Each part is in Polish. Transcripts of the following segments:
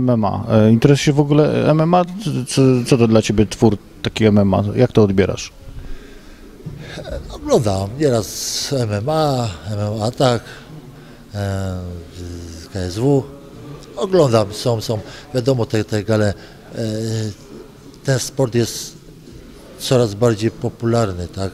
MMA. E, Interesuje się w ogóle MMA? Co, co to dla Ciebie twór taki MMA? Jak to odbierasz? Oglądam nieraz MMA, MMA Atak, e, KSW. Oglądam, są, są, wiadomo te, te gale. E, ten sport jest coraz bardziej popularny, tak?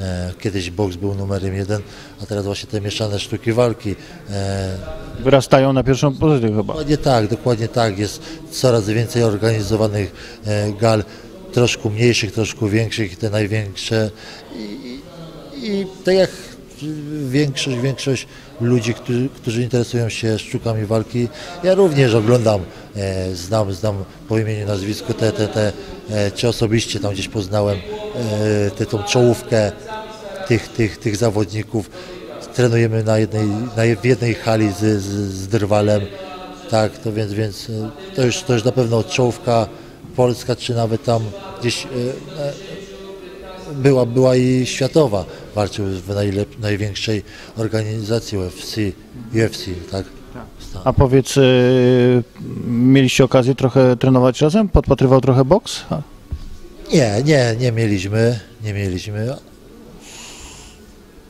E, kiedyś boks był numerem jeden, a teraz właśnie te mieszane sztuki walki. E, Wyrastają na pierwszą pozycję chyba. Dokładnie tak, dokładnie tak. Jest coraz więcej organizowanych e, gal, troszkę mniejszych, troszkę większych i te największe. I, i, i tak jak większość, większość ludzi, którzy, którzy interesują się sztukami walki, ja również oglądam, e, znam, znam po imieniu, nazwisku te, te, te e, czy osobiście tam gdzieś poznałem e, tę tą czołówkę tych, tych, tych zawodników. Trenujemy na jednej, na, w jednej hali z, z, z Drwalem. Tak, to więc, więc e, to, już, to już na pewno czołówka polska, czy nawet tam gdzieś e, e, była, była i światowa. Walczył w najlep, największej organizacji UFC, UFC tak? A powiedz, e, mieliście okazję trochę trenować razem? Podpatrywał trochę boks? Nie, nie, nie mieliśmy, nie mieliśmy.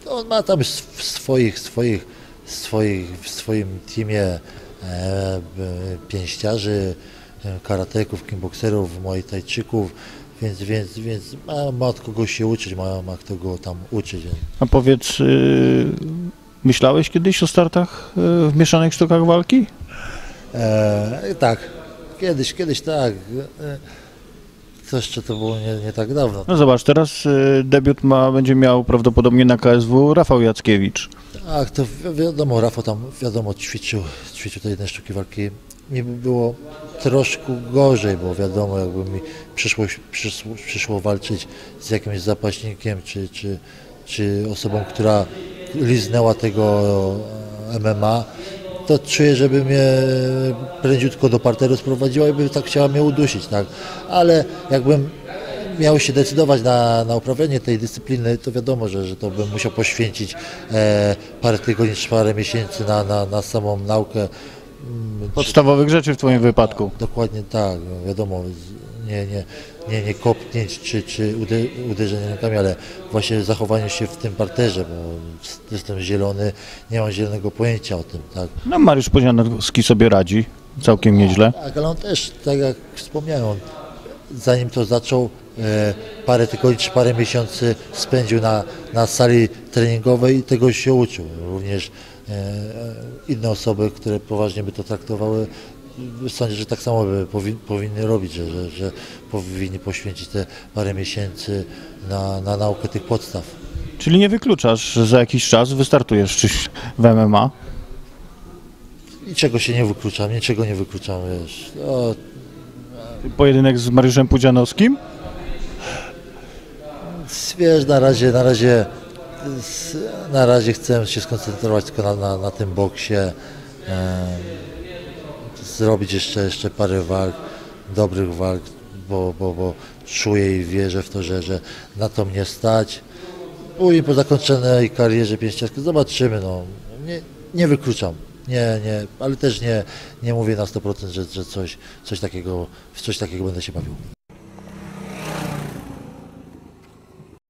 On ma tam sw- swoich, swoich, swoich, w swoim teamie e, pięściarzy, e, karateków, kickbokserów, muay tajczyków, więc, więc, więc ma, ma od kogo się uczyć, ma, ma kto go tam uczyć. A powiedz, e, myślałeś kiedyś o startach e, w mieszanych sztukach walki? E, tak, kiedyś, kiedyś tak. E, to jeszcze to było nie, nie tak dawno. No zobacz, teraz e, debiut ma, będzie miał prawdopodobnie na KSW Rafał Jackiewicz. Tak, to wi- wiadomo, Rafał tam wiadomo ćwiczył, ćwiczył te jedne sztuki walki. Mi by było troszkę gorzej, bo wiadomo, jakby mi przyszło, przyszło, przyszło walczyć z jakimś zapaśnikiem, czy, czy, czy osobą, która liznęła tego MMA, to czuję, żeby mnie prędziutko do parteru sprowadziła i by tak chciała mnie udusić, tak. Ale jakbym miał się decydować na, na uprawianie tej dyscypliny, to wiadomo, że, że to bym musiał poświęcić e, parę tygodni parę miesięcy na, na, na samą naukę. Podstawowych rzeczy w Twoim wypadku. Dokładnie tak, no wiadomo, nie, nie, nie, nie kopnięć czy, czy ude- uderzenie rękami, ale właśnie zachowanie się w tym parterze, bo jestem zielony, nie mam zielonego pojęcia o tym, tak. No Mariusz Pozianowski sobie radzi całkiem nieźle. Tak, ale on też, tak jak wspomniałem, on, zanim to zaczął, e, parę tygodni czy parę miesięcy spędził na, na sali treningowej i tego się uczył. Również inne osoby, które poważnie by to traktowały, sądzę, że tak samo by powi, powinny robić, że, że, że powinni poświęcić te parę miesięcy na, na naukę tych podstaw. Czyli nie wykluczasz, że za jakiś czas wystartujesz czyś w MMA? Niczego się nie wykluczam, niczego nie wykluczam, wiesz. Pojedynek z Mariuszem Pudzianowskim? Wiesz, na razie, na razie, na razie chcę się skoncentrować tylko na, na, na tym boksie, em, zrobić jeszcze, jeszcze parę walk, dobrych walk, bo, bo, bo czuję i wierzę w to, że, że na to mnie stać. Później po zakończonej karierze pięściarskiej zobaczymy, no, nie, nie wykluczam. Nie, nie, ale też nie, nie mówię na 100%, że, że coś, coś, takiego, w coś takiego będę się bawił.